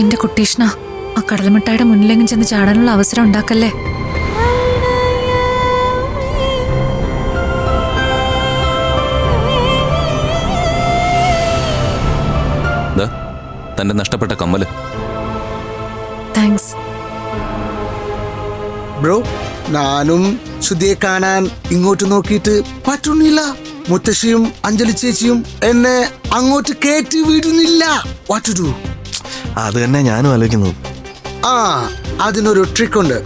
എന്റെ കുട്ടീഷ്ണ ആ കടൽമിട്ടായുടെ മുന്നിലെങ്ങും ചെന്ന് ചാടാനുള്ള അവസരം ഉണ്ടാക്കല്ലേ? ദാ, തന്റെ നഷ്ടപ്പെട്ട കമ്മൽ. താങ്ക്സ്. ബ്രോ ഞാനും ശ്രുതിയെ കാണാൻ ഇങ്ങോട്ട് നോക്കിയിട്ട് പറ്റുന്നില്ല. മുത്തശ്ശിയും അഞ്ജലി ചേച്ചിയും എന്നെ അങ്ങോട്ട് കേറ്റി വിടുന്നില്ല. വാട്ട് ടു ഡു അത് തന്നെ ഞാനും ആലോചിക്കുന്നത് ആ അതിനൊരു ട്രിക്ക് ഉണ്ട്.